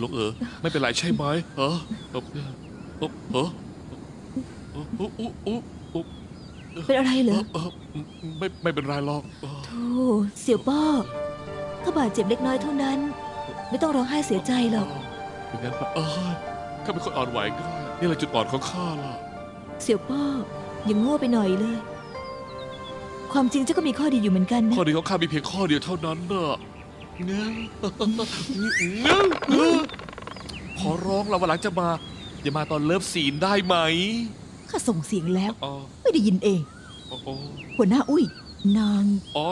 ลุงเออไม่เป็นไรใช่ไหมเออเออเออเออเป็นอะไรเหรอไม่ไม่เป็นไรหรอกทูเสี่ยวป้อข้าบาดเจ็บเล็กน้อยเท่านั้น ไม่ต้องร้องไห้เสียใจหรอกอย่างนั้นเออข้าเป็นคนอ่อนไหวก็นี่แหละจุดอ่อนของข้าล่ะ เสี่ยวป้ออย่างโง่ไปหน่อยเลย ความจริงเจ้าก็มีข้อดีอยู่เหมือนกันนะข้อดีของข้ามีเพียงข้อเดียวเท่านั้นเน่ะ เงี้ยเงี้ยเงี้ยขอร้องเราวันหลังจะมา อย่ามาตอนเลิฟซีนได้ไหมข้าส่งเสียงแล้ว อ๋อไม่ได้ยินเอง อ๋ออ๋อหัวหน้าอุ้ย นาง อ๋อ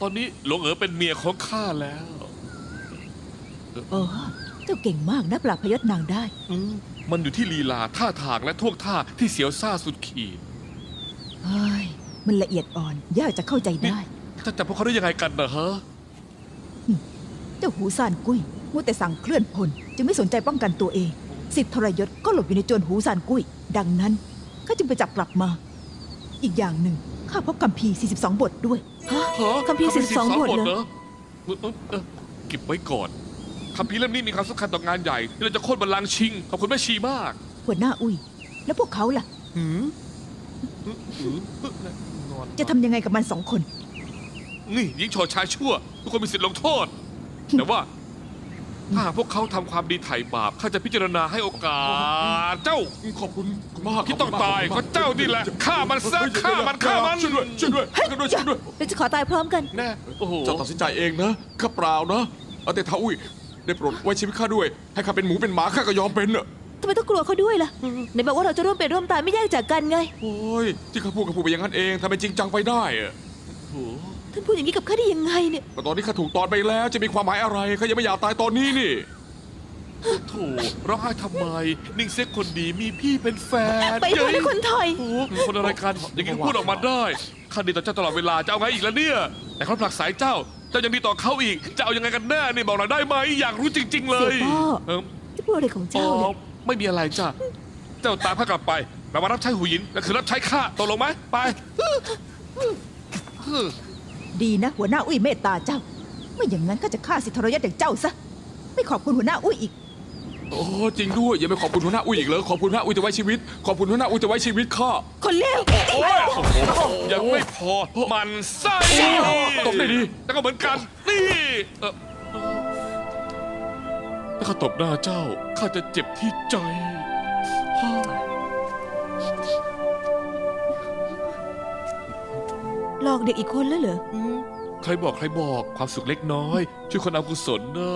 ตอนนี้หลวงเอ๋อเป็นเมียของข้าแล้วเออ เจ้าเก่งมากนะปราบพยศนางได้ อืมมันอยู่ที่ลีลาท่าทางและท่วงท่าที่เสียวซ่าสุดขีดเฮ้ย มันละเอียดอ่อน ยากจะเข้าใจได้ จะจับพวกเขาได้ยังไงกันนะฮะ เจ้าหูซานกุ้ยมัวแต่สั่งเคลื่อนพลจึงไม่สนใจป้องกันตัวเอง สิทธิทรยศก็หลบอยู่ในโจรหูซานกุ้ย ดังนั้นข้าจึงไปจับกลับมา อีกอย่างหนึ่งข้าพบคัมภีร์42 บทด้วยฮะฮะคัมภีร์42บทเหรอเออเออเออเก็บไว้ก่อนคัมภีร์เล่มนี้มีความสำคัญต่องานใหญ่ที่เราจะโค่นบัลลังก์ชิงขอบคุณแม่ชีมากหัวหน้าอุ้ย แล้วพวกเขาล่ะ หืมหืมนอนจะทำยังไงกับมันสองคน นี่ยิงโฉดชายชั่ว ทุกคนมีสิทธิ์ลงโทษ แต่ว่า ถ้าหากพวกเขาทำความดีไถ่บาปข้าจะพิจารณาให้โอกาส เจ้า ขอบคุณมากที่ต้องตายเพราะเจ้านี่แหละฆ่ามันซะฆ่ามันฆ่ามัน ช่วยด้วยช่วยด้วยช่วยด้วยช่วยด้วยเราจะขอตายพร้อมกัน แน่โอ้โห เจ้าตัดสินใจเองนะข้าเปล่านะเอาแต่ท้าอุ้ยได้โปรดไว้ชีวิตข้าด้วย ให้ข้าเป็นหมูเป็นหมาข้าก็ยอมเป็นเนอะทำไมต้องกลัวเขาด้วยล่ะไหนบอกว่าเราจะร่วมเป็นร่วมตายไม่แยกจากกันไง โอ้ยที่ข้าพูดก็พูดไปอย่างนั้นเองทำไมจริงจังไปได้อะโอ้โห ท่านพูดอย่างนี้กับข้าได้ยังไงเนี่ยก็ตอนนี้ข้าถูกตอนไปแล้วจะมีความหมายอะไรข้ายังไม่อยากตายตอนนี้นี่โถร้องไห้ทำไม นิ่งเซ็กคนดีมีพี่เป็นแฟนไปเถอะนะคนถอยโอ้โหคนอะไรกันอย่างนี้พูดออกมาได้ข้าดีต่อเจ้าตลอดเวลาจะเอาไงอีกแล้วเนี่ย แต่เขาผลักสายเจ้าเจ้ายังดีต่อเขาอีก จะเอายังไงกันแน่นี่บอกหน่อยได้ไหมอยากรู้จริง ๆ เลยเสี่ยวพ่อเออจะพูดอะไรของอ๋อเจ้าเนี่ยไม่มีอะไรจ้ะเจ้าตามข้ากลับไปเรามารับใช้หูหยินก็คือรับใช้ข้าตกลงไหมไป ดีนะ หัวหน้าอุ้ยเมตตาเจ้า ไม่อย่างนั้นก็จะฆ่าสิทธิทรยศอย่างเจ้าซะ ไม่ขอบคุณหัวหน้าอุ้ยอีก โอ้จริงด้วยอย่าไปขอบคุณหัวหน้าอุ้ยอีกเลยขอบคุณหัวหน้าอุ้ยจะไว้ชีวิต ขอบคุณหัวหน้าอุ้ยจะไว้ชีวิตข้าคนเลวโอ้ยยังไม่พอมันไส้ตบได้ดีแต่ก็เหมือนกันนี่เอ่อถ้าข้าตบหน้าเจ้าข้าจะเจ็บที่ใจ อกเด็กอีกคนแล้วเหรอ ใครบอกใครบอกความสุขเล็กน้อย ช่วยคนเอากุศลนะ